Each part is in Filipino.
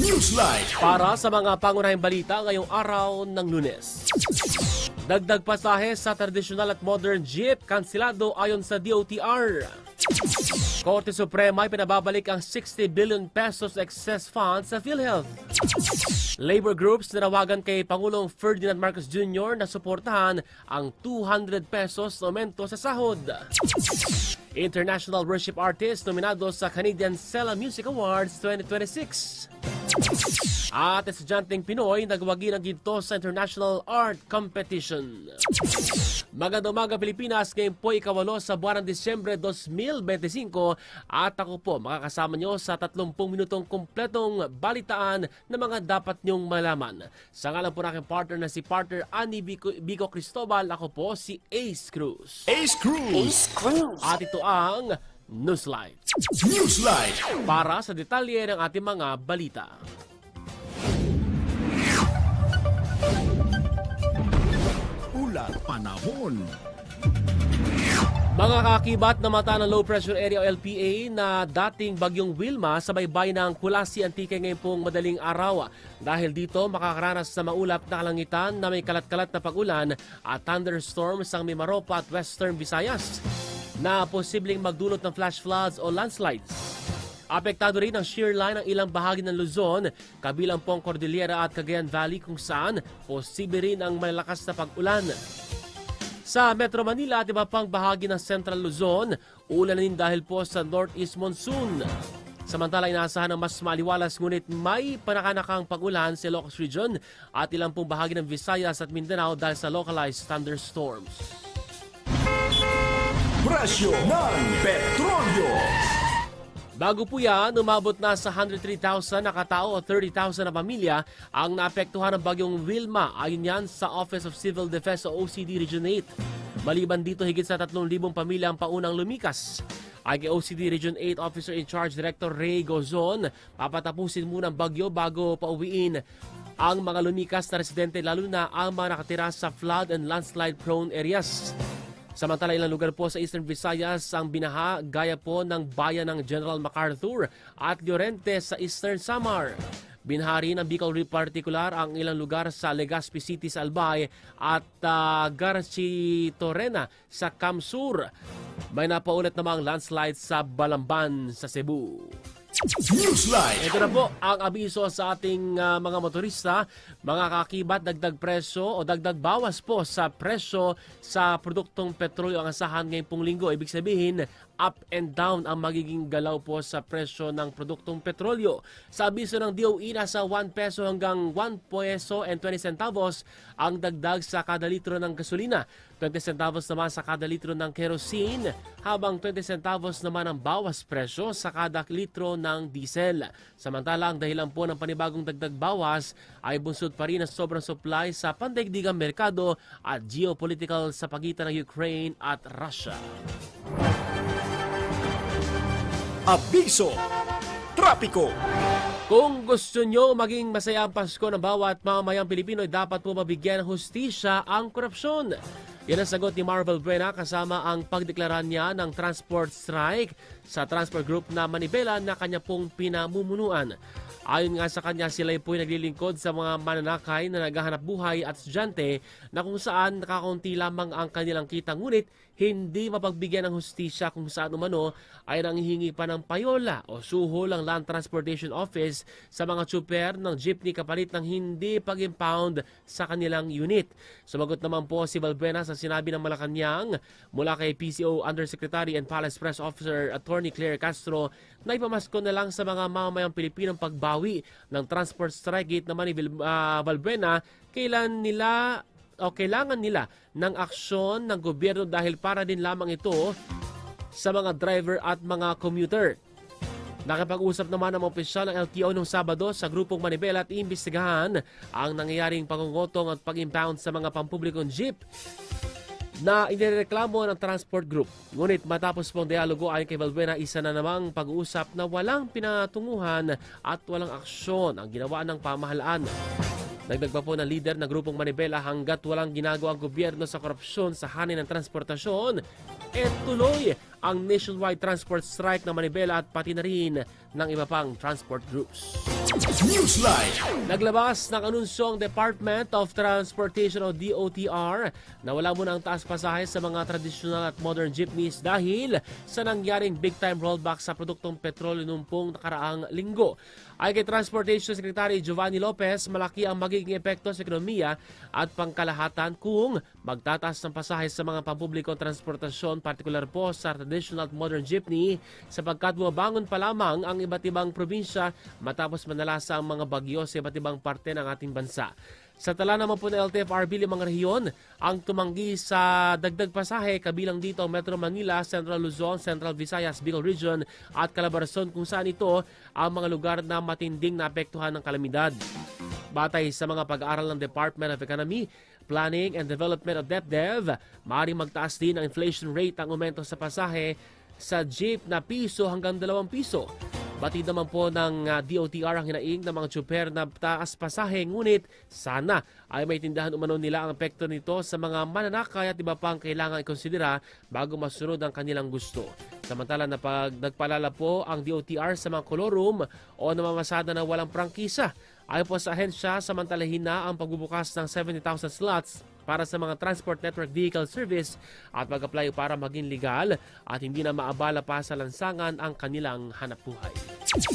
Newsline. Para sa mga pangunahing balita ngayong araw ng lunes. Dagdag pasahe sa tradisyonal at modern jeep, kansilado ayon sa DOTR. Korte Suprema ay pinababalik ang 60 billion pesos excess funds sa PhilHealth. Labor groups nanawagan kay Pangulong Ferdinand Marcos Jr. na suportahan ang 200 pesos aumento sa sahod. International Worship Artist nominado sa Canadian Sela Music Awards 2026. At estudyanteng Pinoy nagwagi ng ginto sa International Art Competition. Magandang umaga Pilipinas, ngayon po ikawalo sa buwan ng Disyembre 2025 at ako po makakasama nyo sa 30 minutong kumpletong balitaan na mga dapat nyong malaman. Sa ngalan po ng aking partner na si partner Annie Bico, Bico Cristobal, ako po si Ace Cruz. Ace Cruz. Ace Cruz. At ito ang Newsline Newsline. para sa detalye ng ating mga balita. Panahon. Mga kakibat na mata ng low pressure area o LPA na dating bagyong Wilma sa baybay ng Kulasi Antique ngayon pong madaling araw. Dahil dito makakaranas sa maulap na kalangitan na may kalat-kalat na pag-ulan at thunderstorms ang Mimaropa at Western Visayas na posibleng magdulot ng flash floods o landslides. Apektado rin ang shear line ng ilang bahagi ng Luzon, kabilang po ang Cordillera at Cagayan Valley kung saan posible rin ang malalakas na pag-ulan. Sa Metro Manila at iba pang bahagi ng Central Luzon, ulanin dahil po sa northeast monsoon. Samantala, inaasahan ng mas maliwalas ngunit may panakanakang pag-ulan sa Ilocos Region at ilang pong bahagi ng Visayas at Mindanao dahil sa localized thunderstorms. Presyo ng petrolyo. Bago po yan, umabot na sa 103,000 na katao o 30,000 na pamilya ang naapektuhan ng bagyong Wilma ayon yan sa Office of Civil Defense o OCD Region 8. Maliban dito, higit sa 3,000 pamilya ang paunang lumikas. Ay kay OCD Region 8 Officer in Charge Director Ray Gozon, papatapusin muna ang bagyo bago pauwiin ang mga lumikas na residente lalo na ang mga nakatira sa flood and landslide prone areas. Samantala ilang lugar po sa Eastern Visayas ang binaha gaya po ng bayan ng General MacArthur at Llorente sa Eastern Samar. Binahari ng Bicol particular ang ilang lugar sa Legazpi City sa Albay at uh, Garci Torrena sa Kamsur. May napaulit namang landslide sa Balamban sa Cebu. Newsline. Ito na po ang abiso sa ating ah, mga motorista, mga kakibat, dagdag presyo o dagdag bawas po sa presyo sa produktong petrolyo ang asahan ngayong linggo. Ibig sabihin, up and down ang magiging galaw po sa presyo ng produktong petrolyo. Sa abiso ng DOE, nasa 1 peso hanggang 1 peso and 20 centavos ang dagdag sa kada litro ng gasolina. 20 centavos naman sa kada litro ng kerosene, habang 20 centavos naman ang bawas presyo sa kada litro ng diesel. Samantala, ang dahilan po ng panibagong dagdag bawas ay bunsod pa rin ang sobrang supply sa pandaigdigang merkado at geopolitical sa pagitan ng Ukraine at Russia. Abiso. Trapiko. Kung gusto nyo maging masaya ang Pasko ng bawat mamamayang Pilipino, dapat po mabigyan ng hustisya ang korupsyon. Yan ang sagot ni Marvel Buena kasama ang pagdeklara niya ng transport strike sa transport group na Manibela na kanya pong pinamumunuan. Ayon nga sa kanya, sila po naglilingkod sa mga mananakay na naghahanap buhay at estudyante na kung saan nakakaunti lamang ang kanilang kita ngunit hindi mapagbigyan ng hustisya kung saan umano ay nanghihingi pa ng payola o suhol ang Land Transportation Office sa mga tsuper ng jeepney kapalit ng hindi pag-impound sa kanilang unit. Sumagot naman po si Valbuena sa sinabi ng Malacanang mula kay PCO Undersecretary and Palace Press Officer Attorney Claire Castro na ipamasko na lang sa mga mamamayang Pilipinong pagbawi ng transport strike gate naman ni Val- ah, Valbuena kailan nila o kailangan nila ng aksyon ng gobyerno dahil para din lamang ito sa mga driver at mga commuter. Nakipag-usap naman ang opisyal ng LTO noong Sabado sa grupong Manibela at iimbestigahan ang nangyayaring pangungotong at pag-impound sa mga pampublikong jeep na inireklamo ng transport group. Ngunit matapos pong dialogo ayon kay Valbuena, isa na namang pag-uusap na walang pinatunguhan at walang aksyon ang ginawa ng pamahalaan. Dagdag pa po ng leader ng grupong Manibela hanggat walang ginagawa ang gobyerno sa korupsyon sa hanin ng transportasyon, e tuloy ang nationwide transport strike ng Manibela at pati na rin ng iba pang transport groups. Newsline. Naglabas ng anunsyo ang Department of Transportation o DOTR na wala muna ang taas pasahe sa mga traditional at modern jeepneys dahil sa nangyaring big-time rollback sa produktong petrolyo noong pong nakaraang linggo. Ay kay Transportation Secretary Giovanni Lopez, malaki ang magiging epekto sa ekonomiya at pangkalahatan kung magtataas ng pasahe sa mga pampublikong transportasyon, partikular po sa traditional at modern jeepney sapagkat bumabangon pa lamang ang iba't ibang probinsya matapos manalasa ang mga bagyo sa iba't ibang parte ng ating bansa. Sa tala naman po ng LTFRB, limang rehiyon ang tumanggi sa dagdag pasahe kabilang dito Metro Manila, Central Luzon, Central Visayas, Bicol Region at Calabarzon kung saan ito ang mga lugar na matinding naapektuhan ng kalamidad. Batay sa mga pag-aaral ng Department of Economy, Planning and Development of DepDev, maaaring magtaas din ang inflation rate ang aumento sa pasahe sa jeep na piso hanggang dalawang piso. Batid naman po ng ah, DOTR ang hinaing ng mga tsuper na taas pasahe ngunit sana ay may tindahan umano nila ang epekto nito sa mga mananakay at iba pang kailangan ikonsidera bago masunod ang kanilang gusto. Samantala na pag nagpalala po ang DOTR sa mga kolorum o namamasada na walang prangkisa. Ayon po sa ahensya, samantalahin na ang pagbubukas ng 70,000 slots para sa mga Transport Network Vehicle Service at mag-apply para maging legal at hindi na maabala pa sa lansangan ang kanilang hanapbuhay.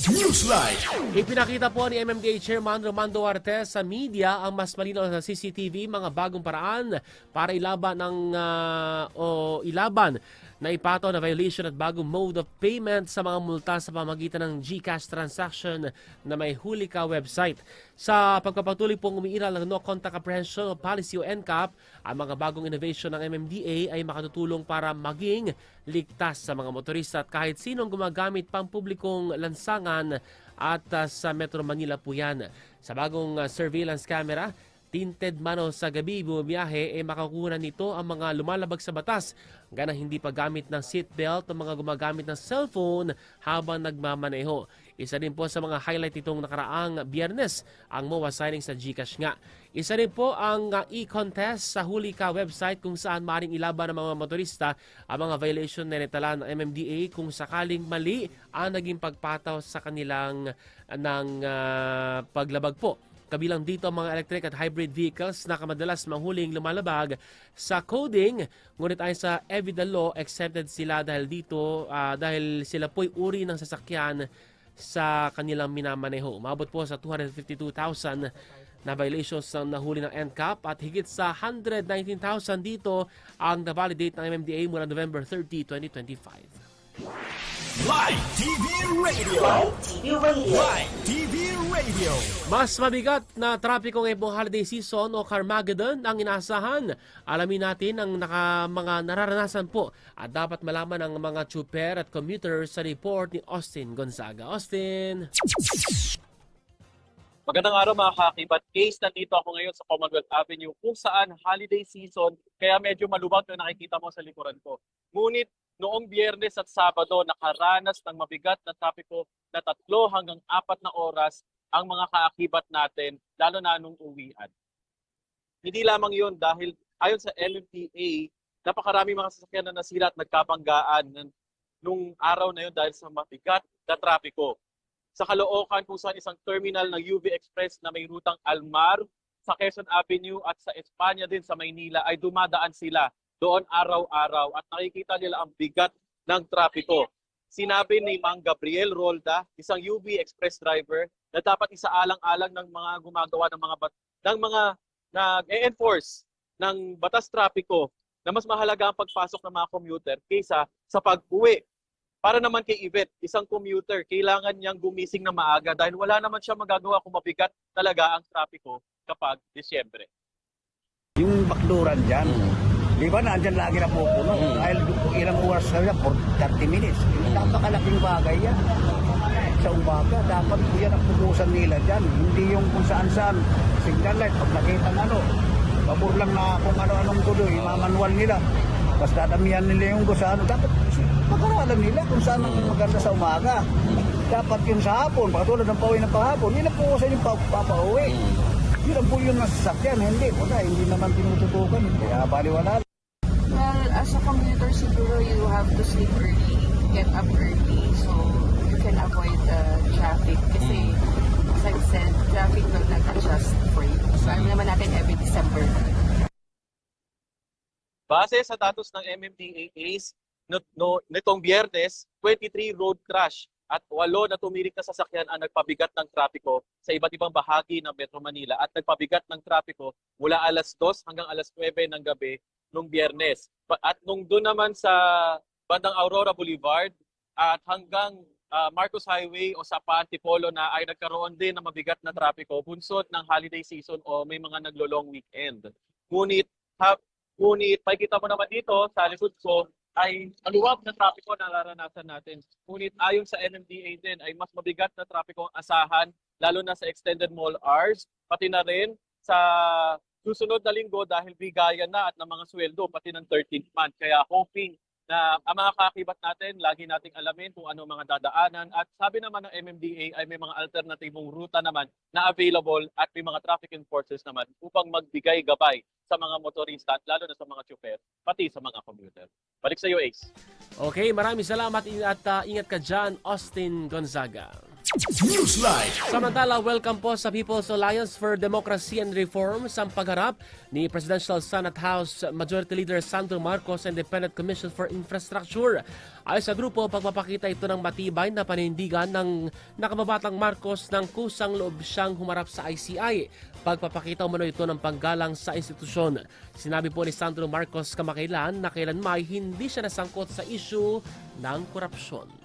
Newsline. Ipinakita po ni MMDA Chairman Romando Artes sa media ang mas malinaw na CCTV mga bagong paraan para ilaban ng ah, o ilaban na ipato na violation at bagong mode of payment sa mga multa sa pamagitan ng GCash transaction na may huli ka website. Sa pagpapatuloy pong umiiral ng No Contact Apprehension Policy o NCAP, ang mga bagong innovation ng MMDA ay makatutulong para maging ligtas sa mga motorista at kahit sinong gumagamit pang publikong lansangan at ah, sa Metro Manila po yan. Sa bagong ah, surveillance camera, tinted mano sa gabi bumiyahe ay makakuha nito ang mga lumalabag sa batas gana hindi paggamit ng seatbelt ang mga gumagamit ng cellphone habang nagmamaneho. Isa din po sa mga highlight itong nakaraang biyernes ang MOA signing sa Gcash nga. Isa rin po ang uh, e-contest sa Huli Ka website kung saan maring ilaban ng mga motorista ang mga violation na nitala ng MMDA kung sakaling mali ang naging pagpataw sa kanilang uh, ng uh, paglabag po. Kabilang dito ang mga electric at hybrid vehicles na kamadalas manghuling lumalabag sa coding. Ngunit ayon sa Evida Law, exempted sila dahil dito, ah, dahil sila po'y uri ng sasakyan sa kanilang minamaneho. Umabot po sa 252,000 na violations ang nahuli ng NCAP at higit sa 119,000 dito ang na-validate ng MMDA mula November 30, 2025. Live TV Radio. Live TV Radio. Mas mabigat na trapiko ngayong holiday season o Carmageddon ang inaasahan. Alamin natin ang naka, mga nararanasan po at dapat malaman ng mga chuper at commuters sa report ni Austin Gonzaga. Austin! Magandang araw mga kakibat. Case, nandito ako ngayon sa Commonwealth Avenue kung saan holiday season kaya medyo malubag na nakikita mo sa likuran ko. Ngunit noong biyernes at sabado nakaranas ng mabigat na trapiko na tatlo hanggang apat na oras ang mga kaakibat natin lalo na nung uwian. Hindi lamang yun dahil ayon sa LMTA, napakarami mga sasakyan na nasira at nagkabanggaan ng- nung araw na yun dahil sa mabigat na trapiko sa Caloocan kung saan isang terminal ng UV Express na may rutang Almar sa Quezon Avenue at sa Espanya din sa Maynila ay dumadaan sila doon araw-araw at nakikita nila ang bigat ng trapiko. Sinabi ni Mang Gabriel Rolda, isang UV Express driver, na dapat isaalang-alang ng mga gumagawa ng mga ng mga nag-enforce ng batas trapiko na mas mahalaga ang pagpasok ng mga commuter kaysa sa pag-uwi para naman kay Yvette, isang commuter, kailangan niyang gumising na maaga dahil wala naman siya magagawa kung mabigat talaga ang trapiko kapag Disyembre. Yung bakluran dyan, Di ba, nandyan lagi na pupuno. Dahil ilang oras na yan, for 30 minutes. Napakalaking bagay yan. Sa umaga, dapat po yan ang pupusan nila dyan. Hindi yung kung saan-saan. Signal light, pag nakita ng ano, pabor lang na kung ano-anong tuloy, mamanual nila. Tapos dadamihan nila yung kung saan. Dapat pag-aralan nila kung saan ang maganda sa umaga. Dapat yung sa hapon, patulad ng pauwi ng pahapon, yun ang pupusan yung pa- papauwi. Yun ang po yung nasasakyan. Hindi, wala, hindi naman tinututukan. Kaya baliwala as a commuter, siguro you have to sleep early, get up early, so you can avoid the traffic. Kasi, as I said, traffic will not adjust for you. So, alam naman natin every December. Base sa datos ng MMDA's no, no, nitong biyernes, 23 road crash at walo na tumirik na sasakyan ang nagpabigat ng trapiko sa iba't ibang bahagi ng Metro Manila at nagpabigat ng trapiko mula alas 2 hanggang alas 9 ng gabi nung biyernes. At nung doon naman sa bandang Aurora Boulevard at hanggang ah, Marcos Highway o sa Antipolo na ay nagkaroon din ng mabigat na trapiko bunsod ng holiday season o may mga naglo-long weekend. Ngunit ha, Ngunit makikita mo naman dito sa likod ko ay maluwag na trapiko na nararanasan natin. Ngunit ayon sa NMDA din ay mas mabigat na trapiko ang asahan lalo na sa extended mall hours pati na rin sa susunod na linggo dahil bigayan na at ng mga sweldo pati ng 13th month. Kaya hoping na ang mga kakibat natin, lagi nating alamin kung ano mga dadaanan. At sabi naman ng MMDA ay may mga alternatibong ruta naman na available at may mga traffic enforcers naman upang magbigay gabay sa mga motorista at lalo na sa mga chauffeur, pati sa mga commuter. Balik sa iyo, Ace. Okay, maraming salamat at uh, ingat ka dyan, Austin Gonzaga. Newsline. Samantala, welcome po sa People's Alliance for Democracy and Reform sa pagharap ni Presidential Senate House Majority Leader Sandro Marcos and Independent Commission for Infrastructure. Ayon sa grupo, pagpapakita ito ng matibay na panindigan ng nakababatang Marcos ng kusang loob siyang humarap sa ICI. Pagpapakita umano ito ng panggalang sa institusyon. Sinabi po ni Sandro Marcos kamakailan na kailanmay hindi siya nasangkot sa issue ng korupsyon.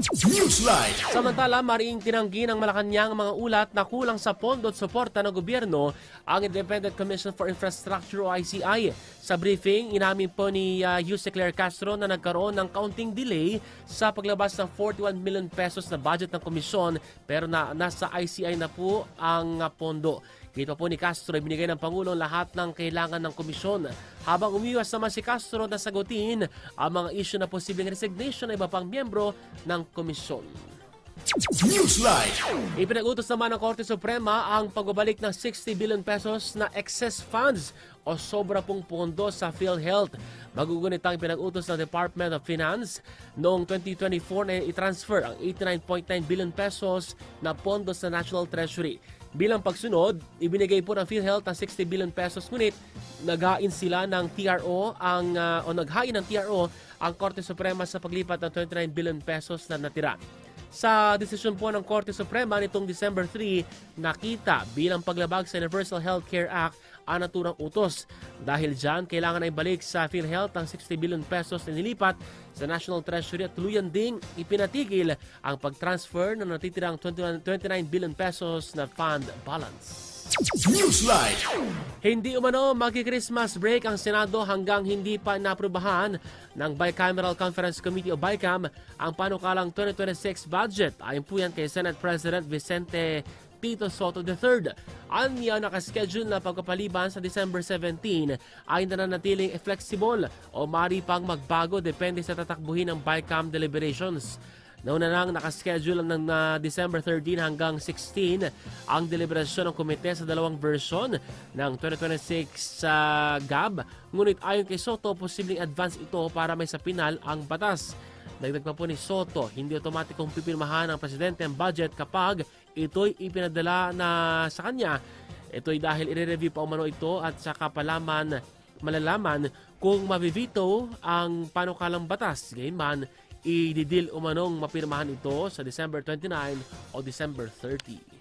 Newsline. Samantala, mariing tinanggi ng Malacanang ang mga ulat na kulang sa pondo at suporta ng gobyerno ang Independent Commission for Infrastructure o ICI. Sa briefing, inamin po ni uh, Yuse Claire Castro na nagkaroon ng kaunting delay sa paglabas ng 41 million pesos na budget ng komisyon pero na nasa ICI na po ang uh, pondo. Dito po ni Castro, ibinigay ng Pangulo lahat ng kailangan ng komisyon. Habang umiwas naman si Castro na sagutin ang mga issue na posibleng resignation ng iba pang miyembro ng komisyon. Newsline. Ipinag-utos naman ng Korte Suprema ang pagbabalik ng 60 billion pesos na excess funds o sobra pong pondo sa PhilHealth. Magugunit ang pinag-utos ng Department of Finance noong 2024 na i-transfer ang 89.9 billion pesos na pondo sa National Treasury. Bilang pagsunod, ibinigay po ng PhilHealth ang 60 billion pesos ngunit naghain sila ng TRO ang ah, o naghain ng TRO ang Korte Suprema sa paglipat ng 29 billion pesos na natira. Sa desisyon po ng Korte Suprema nitong December 3, nakita bilang paglabag sa Universal Healthcare Act ang naturang utos. Dahil dyan, kailangan ay balik sa PhilHealth ang 60 billion pesos na nilipat sa National Treasury at tuluyan ding ipinatigil ang pag-transfer ng natitirang 21 29 billion pesos na fund balance. Newsline. Hindi umano magi-Christmas break ang Senado hanggang hindi pa naprubahan ng Bicameral Conference Committee o BICAM ang panukalang 2026 budget. Ayon po yan kay Senate President Vicente Tito Soto III. Anya nakaschedule na pagpapaliban sa December 17 ay nananatiling flexible o mari pang magbago depende sa tatakbuhin ng BICAM deliberations. Nauna nang nakaschedule ng uh, December 13 hanggang 16 ang deliberasyon ng komite sa dalawang version ng 2026 sa GAB. Ngunit ayon kay Soto, posibleng advance ito para may sa pinal ang batas. Dagdag pa po ni Soto, hindi otomatikong pipirmahan ng presidente ang budget kapag ito'y ipinadala na sa kanya. Ito'y dahil i-review pa umano ito at saka palaman malalaman kung mabivito ang panukalang batas. Gayunman, i-deal umanong mapirmahan ito sa December 29 o December 30.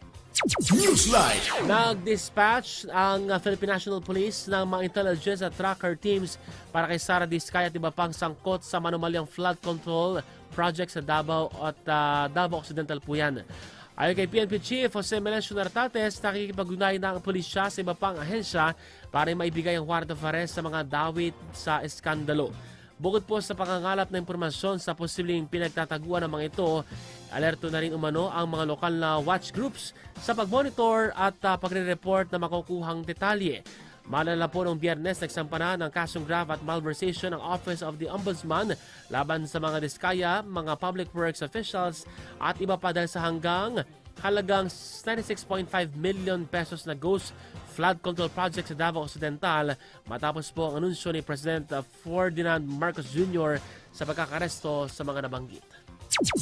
Newsline. Nag-dispatch ang Philippine National Police ng mga intelligence at tracker teams para kay Sara Diskaya at iba pang sangkot sa manumalyang flood control project sa Davao at uh, Davao Occidental po yan. Ayon kay PNP Chief Jose Melencio Nartates, nakikipag-ugnayan na ang pulisya sa iba pang ahensya para maibigay ang warrant of arrest sa mga dawit sa eskandalo. Bukod po sa pangangalap ng impormasyon sa posibleng pinagtataguan ng mga ito, alerto na rin umano ang mga lokal na watch groups sa pagmonitor at uh, pagre-report na makukuhang detalye. Malala po noong biyernes, nagsampa na ng kasong graft at malversation ang Office of the Ombudsman laban sa mga diskaya, mga public works officials at iba pa dahil sa hanggang halagang 96.5 million pesos na ghost flood control project sa Davao Occidental matapos po ang anunsyo ni President Ferdinand Marcos Jr. sa pagkakaresto sa mga nabanggit.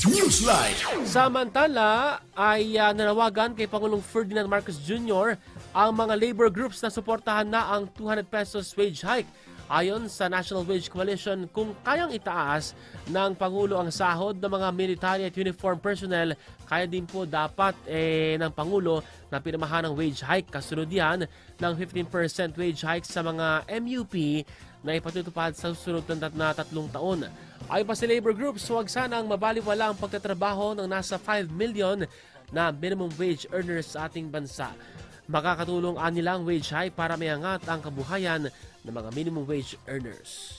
Newsline. Samantala ay ah, nanawagan kay Pangulong Ferdinand Marcos Jr. ang mga labor groups na suportahan na ang 200 pesos wage hike. Ayon sa National Wage Coalition, kung kayang itaas ng Pangulo ang sahod ng mga military at uniform personnel, kaya din po dapat eh, ng Pangulo na pinamahan ng wage hike. Kasunod yan ng 15% wage hike sa mga MUP na ipatutupad sa susunod na tat- na tatlong taon. Ayon pa sa labor groups, huwag sanang mabaliwala ang pagtatrabaho ng nasa 5 million na minimum wage earners sa ating bansa. Makakatulong anilang wage hike para mayangat ang kabuhayan ng mga minimum wage earners.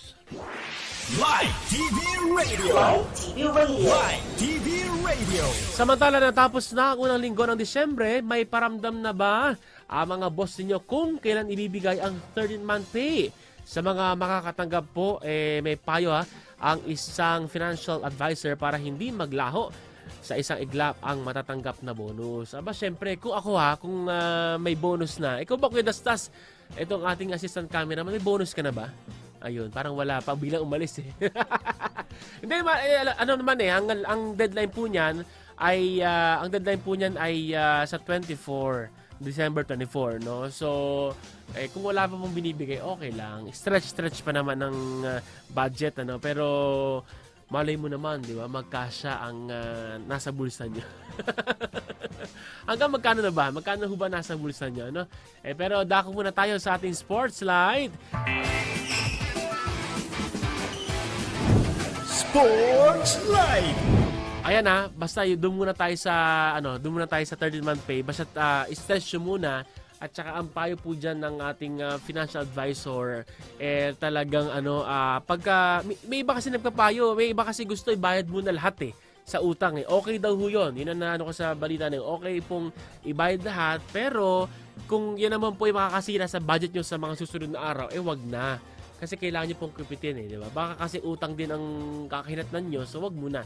Live TV Radio. Live TV Radio. Live TV Radio. Samantala natapos na ang unang linggo ng Disyembre, may paramdam na ba ang mga boss ninyo kung kailan ibibigay ang 13-month pay? Sa mga makakatanggap po, eh, may payo ha, ang isang financial advisor para hindi maglaho sa isang iglap ang matatanggap na bonus. Aba, syempre, kung ako ha, kung ah, may bonus na, ikaw ba Kuya Dastas, itong ating assistant cameraman, may bonus ka na ba? Ayun, parang wala pa bilang umalis eh. Hindi ma, eh, ano naman eh, ang, ang deadline po niyan ay ah, ang deadline po niyan ay ah, sa 24 December 24, no? So, eh, kung wala pa pong binibigay, okay lang. Stretch-stretch pa naman ng ah, budget, ano? Pero, malay mo naman, di ba? Magkasya ang ah, nasa bulsa niyo. Hanggang magkano na ba? Magkano ho ba nasa bulsa niyo, no? Eh, pero dako muna tayo sa ating sports slide. Sports Live. Ayan na, basta doon muna tayo sa ano, doon muna tayo sa 13 month pay. Basta uh, nyo muna at saka ang payo po dyan ng ating ah, financial advisor eh talagang ano ah, pagka may, may iba kasi nagpapayo may iba kasi gusto ibayad muna lahat eh sa utang eh okay daw ho yun yun ang naano ko sa balita na okay pong ibayad lahat pero kung yan naman po yung makakasira sa budget nyo sa mga susunod na araw eh wag na kasi kailangan nyo pong kupitin eh, di ba? Baka kasi utang din ang kakahinatnan nyo, so wag muna.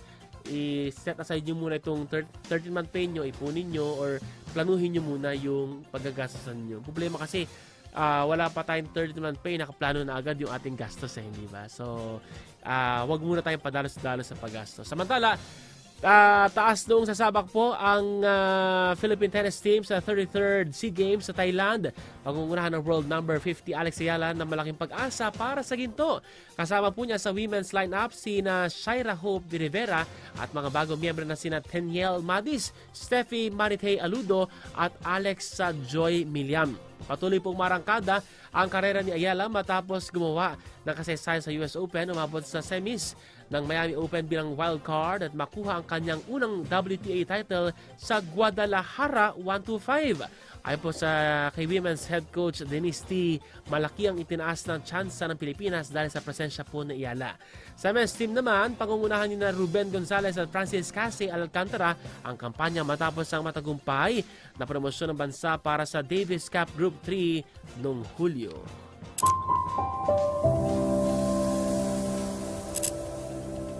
I-set aside nyo muna itong 13-month pay nyo, ipunin nyo, or planuhin nyo muna yung paggagastosan nyo. Problema kasi, ah, wala pa tayong 13-month pay, nakaplano na agad yung ating gastos eh, di ba? So, ah, wag muna tayong padalos-dalos sa paggastos. Samantala, Ah, taas noong sasabak po ang ah, Philippine tennis team sa 33rd SEA Games sa Thailand. Pangungunahan ng world number 50 Alex Ayala na malaking pag-asa para sa ginto. Kasama po niya sa women's lineup si na Shaira Hope de Rivera at mga bagong miyembro na sina Teniel Madis, Steffi Maritay Aludo at Alex Joy Miliam. Patuloy pong marangkada ang karera ni Ayala matapos gumawa ng kasaysayan sa US Open umabot sa semis ng Miami Open bilang wild card at makuha ang kanyang unang WTA title sa Guadalajara 125. Ayon po sa kay women's head coach Denise T, malaki ang itinaas ng tsansa ng Pilipinas dahil sa presensya po ni Ayala. Sa men's team naman, pangungunahan ni na Ruben Gonzalez at Francis Casi Alcantara ang kampanya matapos ang matagumpay na promosyon ng bansa para sa Davis Cup Group 3 noong Hulyo.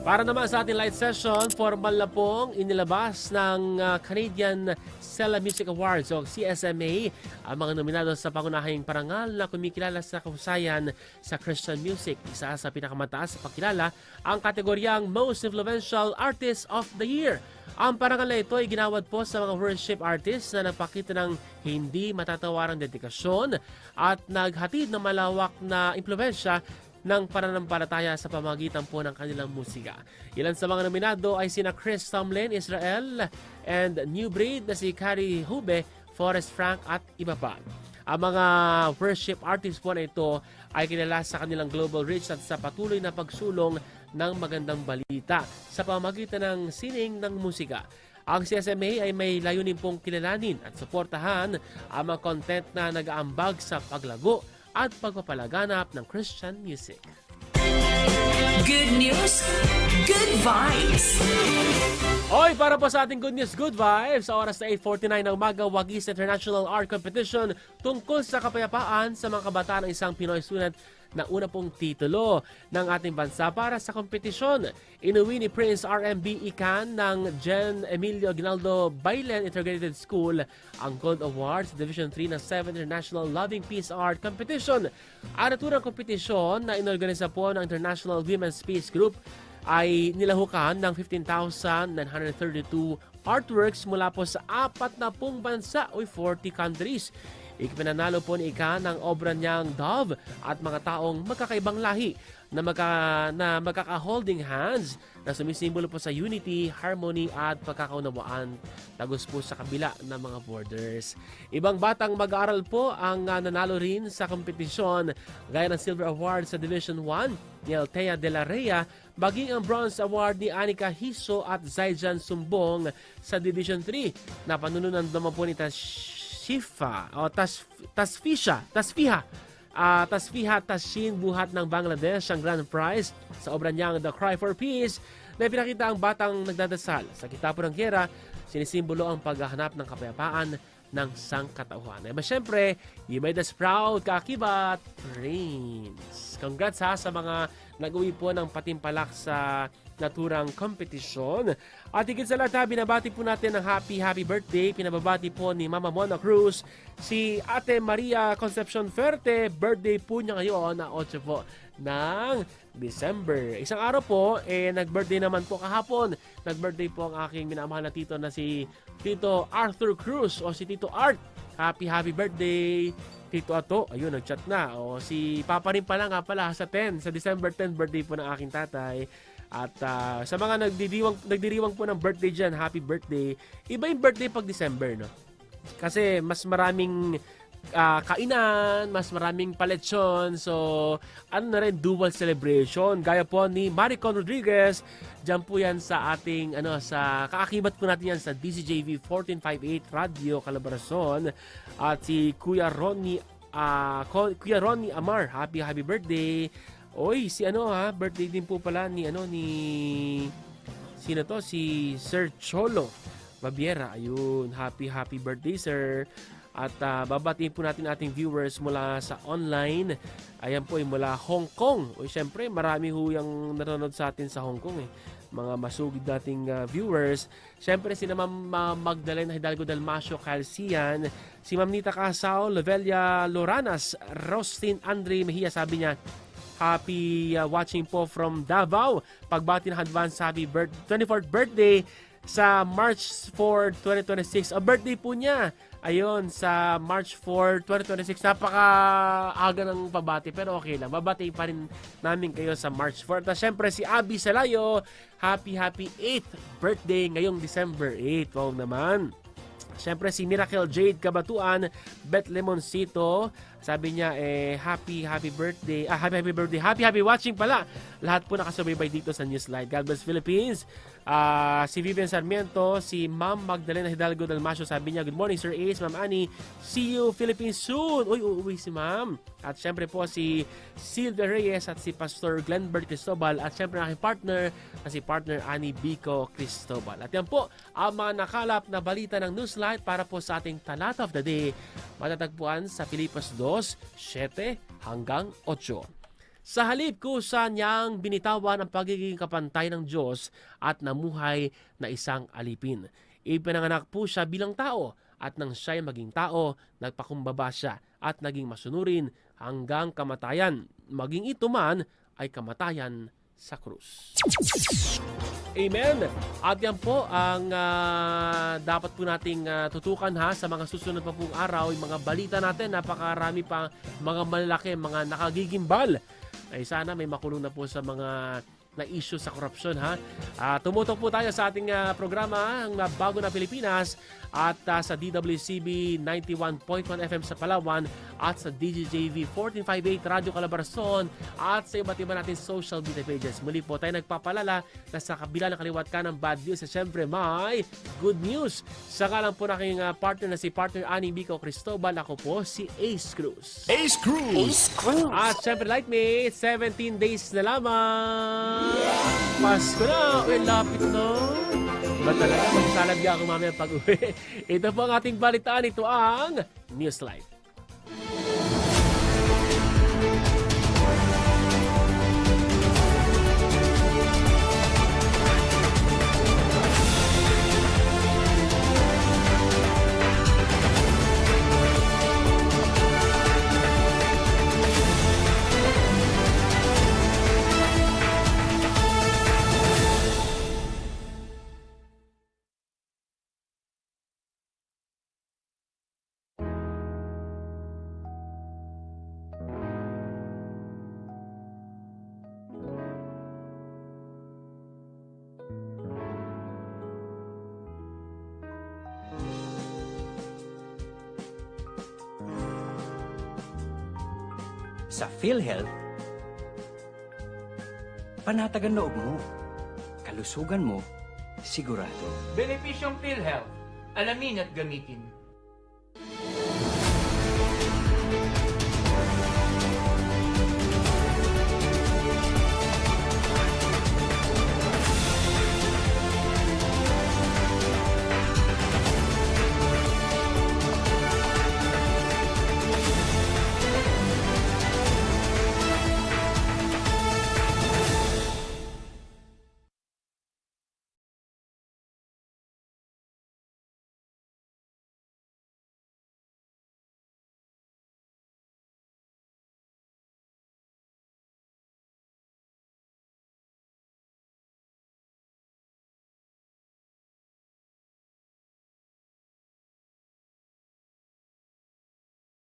Para naman sa ating light session, formal na pong inilabas ng ah, Canadian Sela Music Awards o CSMA ang mga nominado sa pangunahing parangal na kumikilala sa kahusayan sa Christian music. Isa sa pinakamataas sa pagkilala ang kategoryang Most Influential Artist of the Year. Ang parangal na ito ay ginawad po sa mga worship artists na nagpakita ng hindi matatawarang dedikasyon at naghatid ng malawak na impluensya ng pananampalataya sa pamagitan po ng kanilang musika. Ilan sa mga nominado ay sina Chris Tomlin, Israel, and New Breed na si Carrie Hube, Forrest Frank at iba pa. Ang mga worship artists po na ito ay kilala sa kanilang global reach at sa patuloy na pagsulong ng magandang balita sa pamagitan ng sining ng musika. Ang CSMA ay may layunin pong kilalanin at suportahan ang mga content na nag-aambag sa paglago at pagpapalaganap ng Christian music. Good news, good vibes. Hoy, para po sa ating Good News, Good Vibes, sa oras na 8.49 ng umaga, Wagis International Art Competition tungkol sa kapayapaan sa mga kabataan ng isang Pinoy student na una pong titulo ng ating bansa para sa kompetisyon. Inuwi ni Prince RMB Ikan ng Gen Emilio Ginaldo Bailen Integrated School ang Gold Award sa Division 3 ng 7th International Loving Peace Art Competition. Ang naturang kompetisyon na inorganisa po ng International Women's Peace Group ay nilahukan ng 15,932 artworks mula po sa apat na pong bansa o 40 countries. Ipinanalo po ni Ika ng obra niyang Dove at mga taong magkakaibang lahi na, magka, na magkaka-holding hands na sumisimbolo po sa unity, harmony at pagkakaunawaan. Tagos po sa kabila ng mga borders. Ibang batang mag-aaral po ang ah, nanalo rin sa kompetisyon. Gaya ng Silver Award sa Division 1 ni Altea de la Rea maging ang Bronze Award ni Anika Hiso at Zaijan Sumbong sa Division 3 na panununan naman po ni Tashifa o Tas, Tasfisha, Tasfiha Ah, Tasfiha Tashin buhat ng Bangladesh ang grand prize sa obra niyang The Cry for Peace na pinakita ang batang nagdadasal sa kitapo ng gera, sinisimbolo ang paghahanap ng kapayapaan ng sangkatauhan. Eh, syempre, you made us proud, Kakibat Prince. Congrats ha sa mga nag-uwi po ng patimpalak sa naturang kompetisyon. At higit sa lahat, ha, binabati po natin ng happy, happy birthday. Pinababati po ni Mama Mona Cruz, si Ate Maria Concepcion Ferte. Birthday po niya ngayon na 8 po ng December. Isang araw po, eh, nag-birthday naman po kahapon. Nag-birthday po ang aking minamahal na tito na si Tito Arthur Cruz o si Tito Art. Happy, happy birthday! Tito Ato, ayun, nag-chat na. O, si Papa rin pala nga pala sa 10, sa December 10, birthday po ng aking tatay. At ah, sa mga nagdiriwang, nagdiriwang po ng birthday dyan, happy birthday. Iba yung birthday pag December, no? Kasi mas maraming ah, kainan, mas maraming paletsyon. So, ano na rin, dual celebration. Gaya po ni Maricon Rodriguez. Diyan po yan sa ating, ano, sa, kaakibat po natin yan sa DCJV 1458 Radio Calabarazon. At si Kuya Ronnie, Ko- Kuya Ronnie Amar, happy, happy birthday. Oy, si ano ha, birthday din po pala ni ano ni sino to? Si Sir Cholo Babiera. Ayun, happy happy birthday sir. At ah, babatiin po natin ating viewers mula sa online. Ayan po ay mula Hong Kong. O syempre, marami ho yung nanonood sa atin sa Hong Kong eh. Mga masugid nating ah, viewers. Syempre, si Ma'am Magdalena Hidalgo Dalmasio Calcian, si Ma'am Nita Casao, Lovelia Loranas, Rostin Andre Mejia, sabi niya, Happy uh, watching po from Davao. Pagbati ng advance happy birth 24th birthday sa March 4, 2026. A birthday po niya. Ayun, sa March 4, 2026. Napaka aga ng pabati pero okay lang. Babati pa rin namin kayo sa March 4. At syempre si Abby Salayo, happy happy 8th birthday ngayong December 8. Wow naman. Siyempre si Miracle Jade Kabatuan, Beth Lemoncito, sabi niya eh happy happy birthday. Ah happy happy birthday. Happy happy watching pala. Lahat po nakasubaybay dito sa Newsline. God bless Philippines. Ah si Vivian Sarmiento, si Ma'am Magdalena Hidalgo Dalmasio sabi niya, Good morning Sir Ace, Ma'am Annie. See you Philippines soon. Uy, uuwi si Ma'am. At syempre po si Sylvia Reyes at si Pastor Glenbert Cristobal at syempre ang aking partner na si partner Annie Bico Cristobal. At yan po ang mga nakalap na balita ng Newslight para po sa ating talat of the day. Matatagpuan sa Filipos 2, 7 hanggang 8. Sa halip kusa niyang binitawan ang pagiging kapantay ng Diyos at namuhay na isang alipin. Ipinanganak po siya bilang tao at nang siya'y maging tao, nagpakumbaba siya at naging masunurin hanggang kamatayan. Maging ito man ay kamatayan sa krus. Amen. At yan po ang ah, dapat po nating ah, tutukan ha sa mga susunod pa pong araw, yung mga balita natin, napakarami pa mga malaki, mga nakagigimbal. Ay sana may makulong na po sa mga na issue sa korupsyon ha. Ah, tumutok po tayo sa ating ah, programa ang ah, Bago na Pilipinas at ah, sa DWCB 91.1 FM sa Palawan at sa DGJV 1458 Radio Calabarzon at sa iba't iba natin social media pages. Muli po tayo nagpapalala na sa kabila ng kaliwat ka ng bad news, eh, syempre may good news. Sa kalang po na aking ah, partner na si partner Ani Bico Cristobal, ako po si Ace Cruz. Ace Cruz. At syempre, like me, 17 days na lamang. Pasko na. Uy, lapit na. Ba talaga, magsalad ka ako mamaya pag uwi. Ito po ang ating balitaan. Ito ang Newsline. Sa PhilHealth, panatagan loob mo. Kalusugan mo, sigurado. Benepisyong PhilHealth. Alamin at gamitin.